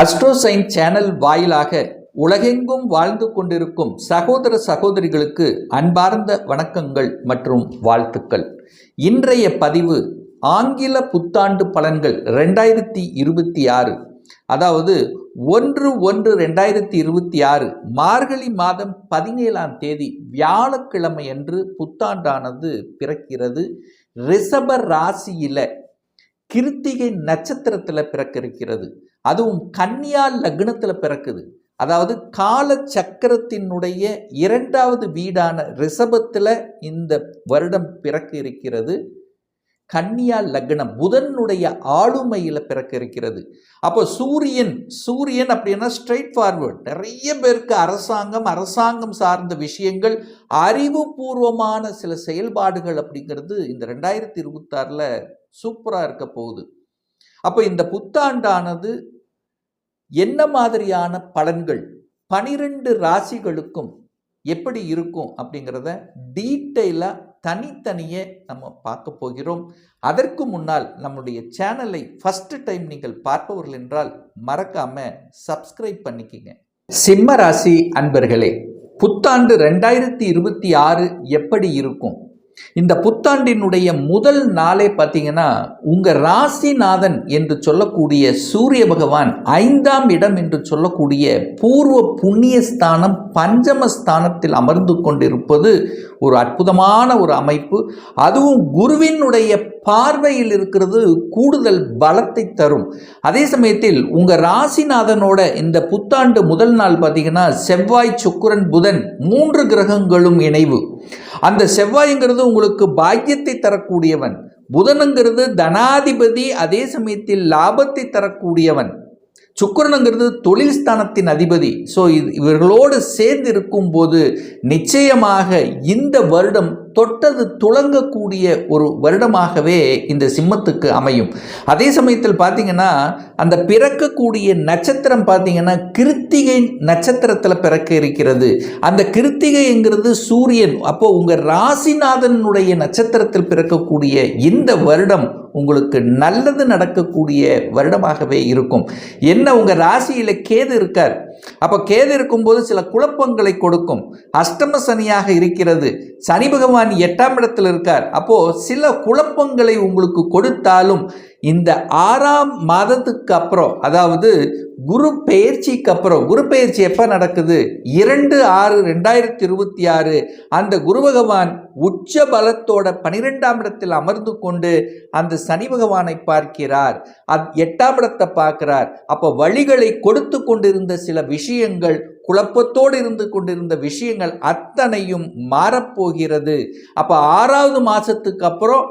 அஸ்ட்ரோசைன் channel வாயிலாக உலகெங்கும் வாழ்ந்து கொண்டிருக்கும் சகோதர சகோதரிகளுக்கு அன்பார்ந்த வணக்கங்கள் மற்றும் வாழ்த்துக்கள். இன்றைய பதிவு ஆங்கில புத்தாண்டு பலன்கள் ரெண்டாயிரத்தி இருபத்தி ஆறு. அதாவது ஒன்று ஒன்று ரெண்டாயிரத்தி இருபத்தி ஆறு மார்கழி மாதம் பதினேழாம் தேதி வியாழக்கிழமை அன்று புத்தாண்டானது பிறக்கிறது. ரிஷப ராசியில கிருத்திகை நட்சத்திரத்தில் பிறக்கிருக்கிறது. அதுவும் கன்னியா லக்னத்தில் பிறக்குது. அதாவது கால சக்கரத்தினுடைய இரண்டாவது வீடான ரிஷபத்தில் இந்த வருடம் பிறக்க இருக்கிறது. கன்னியா லக்னம் புதனுடைய ஆளுமையில் பிறக்க இருக்கிறது. அப்போ சூரியன் சூரியன் அப்படின்னா ஸ்ட்ரெயிட் ஃபார்வர்ட் நிறைய பேருக்கு அரசாங்கம் அரசாங்கம் சார்ந்த விஷயங்கள் அறிவுபூர்வமான சில செயல்பாடுகள் அப்படிங்கிறது இந்த ரெண்டாயிரத்தி இருபத்தாறில் சூப்பராக இருக்க போகுது. அப்போ இந்த புத்தாண்டானது என்ன மாதிரியான பலன்கள் பனிரெண்டு ராசிகளுக்கும் எப்படி இருக்கும் அப்படிங்கிறத டீட்டெயிலாக தனித்தனியே நம்ம பார்க்க போகிறோம். அதற்கு முன்னால் நம்முடைய சேனலை ஃபஸ்ட்டு டைம் நீங்கள் பார்ப்பவர்கள் என்றால் மறக்காம சப்ஸ்கிரைப் பண்ணிக்கிங்க. சிம்ம ராசி அன்பர்களே புத்தாண்டு ரெண்டாயிரத்தி இருபத்தி ஆறு எப்படி இருக்கும்? இந்த புத்தாண்டினுடைய முதல் நாளே பார்த்தீங்கன்னா உங்கள் ராசிநாதன் என்று சொல்லக்கூடிய சூரிய பகவான் ஐந்தாம் இடம் என்று சொல்லக்கூடிய பூர்வ புண்ணிய ஸ்தானம் பஞ்சம ஸ்தானத்தில் அமர்ந்து கொண்டிருப்பது ஒரு அற்புதமான ஒரு அமைப்பு. அதுவும் குருவினுடைய பார்வையில் இருக்கிறது கூடுதல் பலத்தை தரும். அதே சமயத்தில் உங்கள் ராசிநாதனோட இந்த புத்தாண்டு முதல் நாள் பார்த்தீங்கன்னா செவ்வாய் சுக்கரன் புதன் மூன்று கிரகங்களும் இணைவு. அந்த செவ்வாய்ங்கிறது உங்களுக்கு பாக்கியத்தை தரக்கூடியவன். புதனுங்கிறது தனாதிபதி அதே சமயத்தில் லாபத்தை தரக்கூடியவன். சுக்கரனுங்கிறது தொழில் ஸ்தானத்தின் அதிபதி. ஸோ இது இவர்களோடு சேர்ந்து இருக்கும்போது நிச்சயமாக இந்த வருடம் தொட்டது துளங்கக்கூடிய ஒரு வருடமாகவே இந்த சிம்மத்துக்கு அமையும். அதே சமயத்தில் பார்த்தீங்கன்னா அந்த பிறக்கக்கூடிய நட்சத்திரம் பார்த்தீங்கன்னா கிருத்திகை நட்சத்திரத்தில் பிறக்க இருக்கிறது. அந்த கிருத்திகைங்கிறது சூரியன். அப்போ உங்கள் ராசிநாதனுடைய நட்சத்திரத்தில் பிறக்கக்கூடிய இந்த வருடம் உங்களுக்கு நல்லது நடக்கக்கூடிய வருடமாகவே இருக்கும். என்ன? உங்கள் ராசியில் கேது இருக்கார். அப்போ கேது இருக்கும்போது சில குழப்பங்களை கொடுக்கும். அஷ்டம சனியாக இருக்கிறது. சனி பகவான் எட்டாம் இடத்தில் இருக்கார். அப்போ சில குழப்பங்களை உங்களுக்கு கொடுத்தாலும் இந்த ஆறாம் மாதத்துக்கு அப்புறம் அதாவது குரு பெயர்ச்சிக்கு அப்புறம் குரு பெயர்ச்சி எப்போ நடக்குது? இரண்டு ஆறு ரெண்டாயிரத்தி இருபத்தி ஆறு அந்த குரு பகவான் உச்ச பலத்தோட பனிரெண்டாம் இடத்தில் அமர்ந்து கொண்டு அந்த சனி பகவானை பார்க்கிறார். அத் எட்டாம் இடத்தை பார்க்கிறார். அப்போ வழிகளை கொடுத்து கொண்டிருந்த சில விஷயங்கள் குழப்பத்தோடு இருந்து கொண்டிருந்த விஷயங்கள் அத்தனையும் மாறப்போகிறது. அப்போ ஆறாவது மாதத்துக்கு அப்புறம்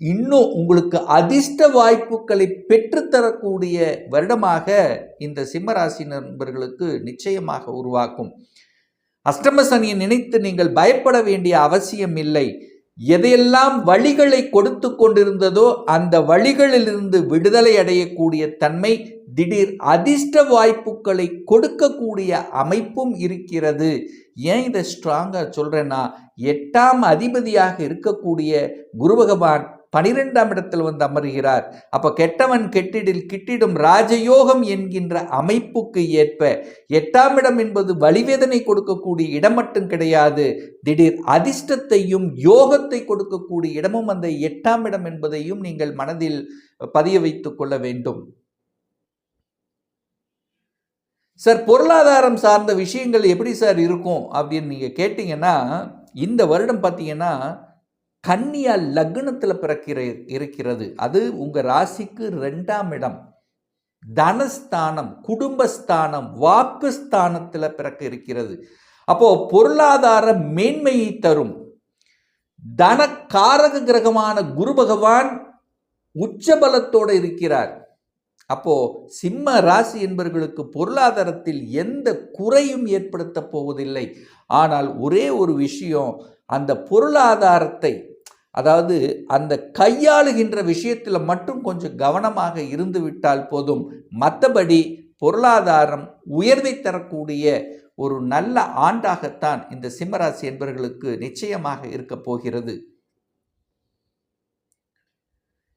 இன்னும் உங்களுக்கு அதிர்ஷ்ட வாய்ப்புகளை பெற்றுத்தரக்கூடிய வருடமாக இந்த சிம்மராசி நண்பர்களுக்கு நிச்சயமாக உருவாக்கும். அஷ்டம சனியை நினைத்து நீங்கள் பயப்பட வேண்டிய அவசியம் இல்லை. எதையெல்லாம் வழிகளை கொடுத்து கொண்டிருந்ததோ அந்த வழிகளிலிருந்து விடுதலை அடையக்கூடிய தன்மை திடீர் அதிர்ஷ்ட வாய்ப்புகளை கொடுக்கக்கூடிய அமைப்பும் இருக்கிறது. ஏன் இதை ஸ்ட்ராங்காக சொல்கிறேன்னா எட்டாம் அதிபதியாக இருக்கக்கூடிய குரு பகவான் பனிரெண்டாம் இடத்தில் வந்து அமர்கிறார். அப்போ கெட்டவன் கெட்டிடில் கிட்டிடும் ராஜயோகம் என்கின்ற அமைப்புக்கு ஏற்ப எட்டாம் இடம் என்பது வலிவேதனை கொடுக்கக்கூடிய இடம் மட்டும் கிடையாது. திடீர் அதிர்ஷ்டத்தையும் யோகத்தை கொடுக்கக்கூடிய இடமும் அந்த எட்டாம் இடம் என்பதையும் நீங்கள் மனதில் பதிய வைத்துக் கொள்ள வேண்டும். சார் பொருளாதாரம் சார்ந்த விஷயங்கள் எப்படி சார் இருக்கும் அப்படின்னு நீங்கள் கேட்டிங்கன்னா இந்த வருடம் பார்த்தீங்கன்னா கன்னியா லக்னத்தில் பிறக்கிற இருக்கிறது. அது உங்கள் ராசிக்கு ரெண்டாம் இடம். தனஸ்தானம் குடும்பஸ்தானம் வாக்குஸ்தானத்தில் பிறக்க இருக்கிறது. அப்போது பொருளாதார மேன்மையை தரும். தன காரக கிரகமான குரு பகவான் உச்சபலத்தோடு இருக்கிறார். அப்போ சிம்ம ராசி என்பவர்களுக்கு பொருளாதாரத்தில் எந்த குறையும் ஏற்படுத்த போவதில்லை. ஆனால் ஒரே ஒரு விஷயம் அந்த பொருளாதாரத்தை அதாவது அந்த கையாளுகின்ற விஷயத்தில் மட்டும் கொஞ்சம் கவனமாக இருந்துவிட்டால் போதும். மற்றபடி பொருளாதாரம் உயர்வை தரக்கூடிய ஒரு நல்ல ஆண்டாகத்தான் இந்த சிம்மராசி என்பவர்களுக்கு நிச்சயமாக இருக்கப் போகிறது.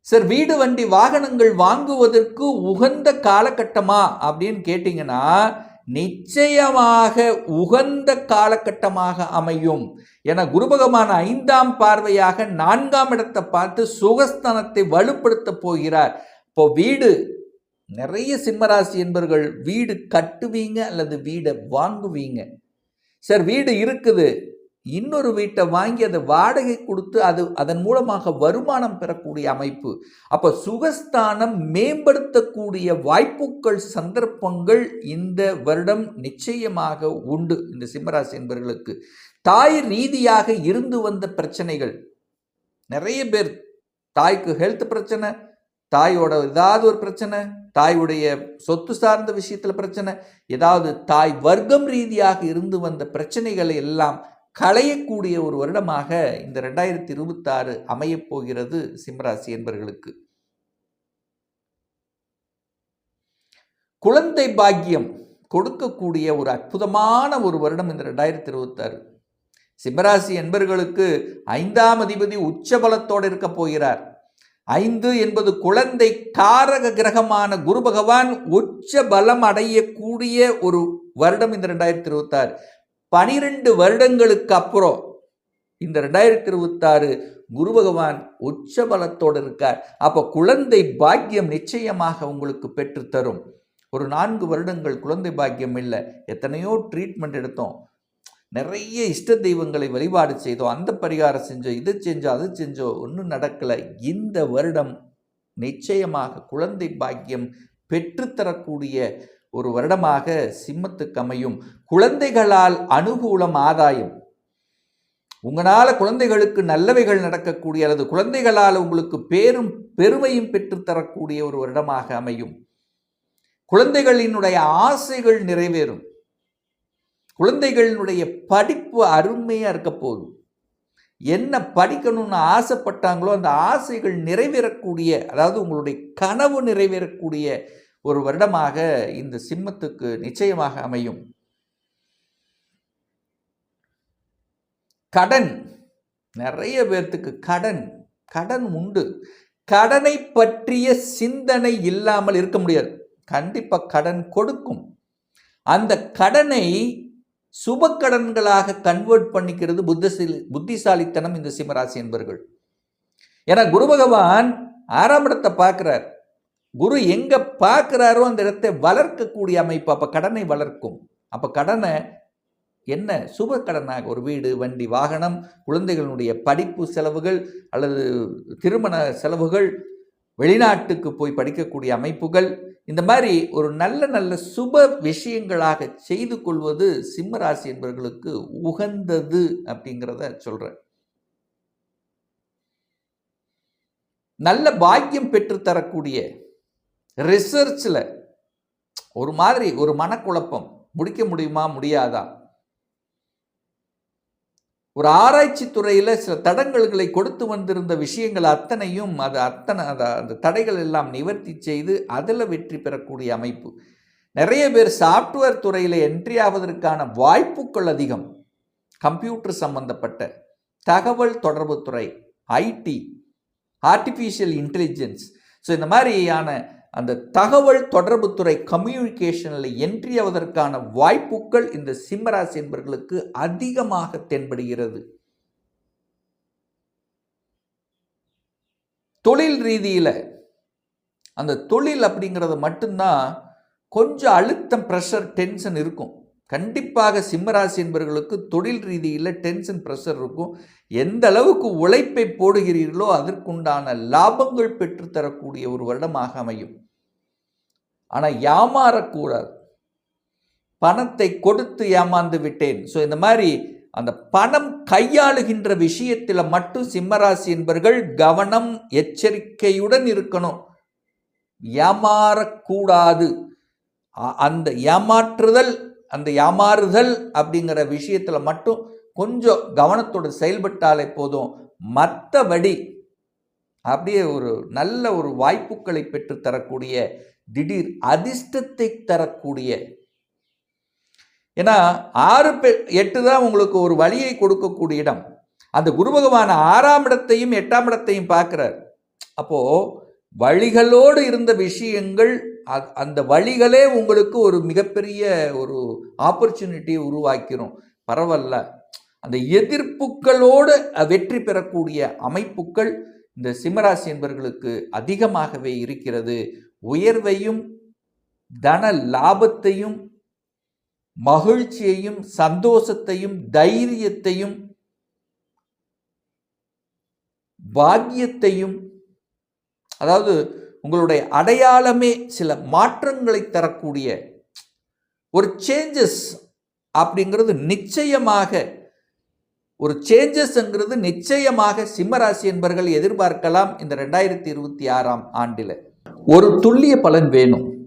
சார் வீடு வண்டி வாகனங்கள் வாங்குவதற்கு உகந்த காலகட்டமா? அப்படின்னு கேட்டிங்கன்னா நிச்சயமாக உகந்த காலகட்டமாக அமையும். என குருபகமான ஐந்தாம் பார்வையாக நான்காம் இடத்தை பார்த்து சுகஸ்தானத்தை வலுப்படுத்த போகிறார். இப்போ வீடு நிறைய சிம்மராசி என்பவர்கள் வீடு கட்டுவீங்க அல்லது வீடை வாங்குவீங்க. சார் வீடு இருக்குது. இன்னொரு வீட்டை வாங்கி அதை வாடகை கொடுத்து அது அதன் மூலமாக வருமானம் பெறக்கூடிய அமைப்பு. அப்போ சுகஸ்தானம் மேம்படுத்தக்கூடிய வாய்ப்புகள் சந்தர்ப்பங்கள் இந்த வருடம் நிச்சயமாக உண்டு இந்த சிம்மராசி என்பவர்களுக்கு தாய் ரீதியாக இருந்து வந்த பிரச்சனைகள். நிறைய பேர் தாய்க்கு ஹெல்த் பிரச்சனை தாயோட ஏதாவது ஒரு பிரச்சனை தாயுடைய சொத்து சார்ந்த விஷயத்தில் பிரச்சனை ஏதாவது தாய் வர்க்கம் ரீதியாக இருந்து வந்த பிரச்சனைகளை எல்லாம் களையக்கூடிய ஒரு வருடமாக இந்த ரெண்டாயிரத்தி இருபத்தாறு அமையப் போகிறது சிம்மராசி என்பர்களுக்கு. குழந்தை பாக்கியம் கொடுக்கக்கூடிய ஒரு அற்புதமான ஒரு வருடம் இந்த ரெண்டாயிரத்தி இருபத்தாறு சிம்மராசி என்பர்களுக்கு ஐந்தாம் அதிபதி உச்ச பலத்தோடு இருக்க போகிறார். ஐந்து என்பது குழந்தை காரக கிரகமான குரு பகவான் உச்ச பலம் அடையக்கூடிய ஒரு வருடம் இந்த ரெண்டாயிரத்தி இருபத்தாறு பனிரெண்டு வருடங்களுக்கு அப்புறம் இந்த ரெண்டாயிரத்தி இருபத்தாறு குரு பகவான் உச்ச பலத்தோடு இருக்கார். அப்போ குழந்தை பாக்கியம் நிச்சயமாக உங்களுக்கு பெற்றுத்தரும் ஒரு நான்கு வருடங்கள் குழந்தை பாக்கியம் இல்லை. எத்தனையோ ட்ரீட்மெண்ட் எடுத்தோம். நிறைய இஷ்ட தெய்வங்களை வழிபாடு செய்தோம். அந்த பரிகாரம் செஞ்சோம். இது செஞ்சோம் அது செஞ்சோம். ஒன்றும் நடக்கலை. இந்த வருடம் நிச்சயமாக குழந்தை பாக்கியம் பெற்றுத்தரக்கூடிய ஒரு வருடமாக சிம்மத்துக்கு அமையும் குழந்தைகளால் அனுகூலம் ஆதாயம். உங்களால் குழந்தைகளுக்கு நல்லவைகள் நடக்கக்கூடிய அல்லது குழந்தைகளால் உங்களுக்கு பேரும் பெருமையும் பெற்றுத்தரக்கூடிய ஒரு வருடமாக அமையும். குழந்தைகளினுடைய ஆசைகள் நிறைவேறும். குழந்தைகளினுடைய படிப்பு அருமையாக இருக்க போதும். என்ன படிக்கணும்னு ஆசைப்பட்டாங்களோ அந்த ஆசைகள் நிறைவேறக்கூடிய அதாவது உங்களுடைய கனவு நிறைவேறக்கூடிய ஒரு வருடமாக இந்த சிம்மத்துக்கு நிச்சயமாக அமையும். கடன். நிறைய பேர்த்துக்கு கடன். கடன் உண்டு. கடனை பற்றிய சிந்தனை இல்லாமல் இருக்க முடியாது. கண்டிப்பாக கடன் கொடுக்கும். அந்த கடனை சுப கடன்களாக கன்வெர்ட் பண்ணிக்கிறது புத்தசிலி புத்திசாலித்தனம் இந்த சிம்மராசி என்பர்கள். ஏன்னா குரு பகவான் ஆறாம் இடத்தை பார்க்கிறார். குரு எங்கே பார்க்குறாரோ அந்த இடத்தை வளர்க்கக்கூடிய அமைப்பு அப்போ கடனை வளர்க்கும். அப்போ கடனை என்ன? சுப கடனாக ஒரு வீடு வண்டி வாகனம் குழந்தைகளுடைய படிப்பு செலவுகள் அல்லது திருமண செலவுகள் வெளிநாட்டுக்கு போய் படிக்கக்கூடிய அமைப்புகள் இந்த மாதிரி ஒரு நல்ல நல்ல சுப விஷயங்களாக செய்து கொள்வது சிம்மராசி என்பவர்களுக்கு உகந்தது அப்படிங்கிறத சொல்கிறேன் நல்ல பாக்கியம் பெற்று தரக்கூடிய ரிசர்ச்சில் ஒரு மாதிரி ஒரு மனக்குழப்பம். முடிக்க முடியுமா? முடியாதா? ஒரு ஆராய்ச்சி துறையில் சில தடங்கல்களை கொடுத்து வந்திருந்த விஷயங்கள் அத்தனையும் அது அத்தனை அந்த தடைகள் எல்லாம் நிவர்த்தி செய்து அதில் வெற்றி பெறக்கூடிய அமைப்பு. நிறைய பேர் சாஃப்ட்வேர் துறையில் என்ட்ரி ஆவதற்கான வாய்ப்புகள் அதிகம். கம்ப்யூட்டர் சம்பந்தப்பட்ட தகவல் தொடர்பு துறை ஐடி ஆர்டிஃபிஷியல் இன்டெலிஜென்ஸ் ஸோ இந்த மாதிரியான அந்த தகவல் தொடர்புத்துறை கம்யூனிகேஷனில் என்ட்ரி ஆவதற்கான வாய்ப்புகள் இந்த சிம்மராசி என்பவர்களுக்கு அதிகமாக தென்படுகிறது. தொழில் ரீதியில் அந்த தொழில் அப்படிங்கிறது மட்டும்தான் கொஞ்சம் அழுத்தம் ப்ரெஷர் டென்ஷன் இருக்கும். கண்டிப்பாக சிம்மராசி என்பவர்களுக்கு தொழில் ரீதியில் டென்ஷன் ப்ரெஷர் இருக்கும். எந்த அளவுக்கு உழைப்பை போடுகிறீர்களோ அதற்குண்டான லாபங்கள் பெற்றுத்தரக்கூடிய ஒரு வருடமாக அமையும். ஆனால் ஏமாறக்கூடாது. பணத்தை கொடுத்து ஏமாந்து விட்டேன். ஸோ இந்த மாதிரி அந்த பணம் கையாளுகின்ற விஷயத்தில் மட்டும் சிம்மராசி என்பர்கள் கவனம் எச்சரிக்கையுடன் இருக்கணும். ஏமாறக்கூடாது. அந்த ஏமாற்றுதல் அந்த ஏமாறுதல் அப்படிங்கிற விஷயத்தில் மட்டும் கொஞ்சம் கவனத்தோடு செயல்பட்டாலே போதும். மற்றபடி அப்படியே ஒரு நல்ல ஒரு வாய்ப்புகளை பெற்று தரக்கூடிய திடீர் அதிர்ஷ்டத்தை தரக்கூடிய. ஏன்னா ஆறு பெ எட்டு தான் உங்களுக்கு ஒரு வழியை கொடுக்கக்கூடிய இடம். அந்த குரு பகவான் ஆறாம் இடத்தையும் எட்டாம் இடத்தையும் பார்க்குறார். அப்போது வழிகளோடு இருந்த விஷயங்கள் அந்த வழிகளே உங்களுக்கு ஒரு மிகப்பெரிய ஒரு ஆப்பர்ச்சுனிட்டியை உருவாக்கிறோம் பரவாயில்ல. அந்த எதிர்ப்புகளோடு வெற்றி பெறக்கூடிய அமைப்புகள் இந்த சிம்மராசி என்பவர்களுக்கு அதிகமாகவே இருக்கிறது. உயர்வையும் தன லாபத்தையும் மகிழ்ச்சியையும் சந்தோஷத்தையும் தைரியத்தையும் பாக்கியத்தையும் அதாவது உங்களுடைய அடையாளமே சில மாற்றங்களை தரக்கூடிய ஒரு சேஞ்சஸ் அப்படிங்கிறது நிச்சயமாக ஒரு சேஞ்சஸ்ங்கிறது நிச்சயமாக சிம்மராசி என்பர்கள் எதிர்பார்க்கலாம் இந்த ரெண்டாயிரத்தி இருபத்தி ஆறாம் ஆண்டில். ஒரு துல்லிய பலன் வேணும்.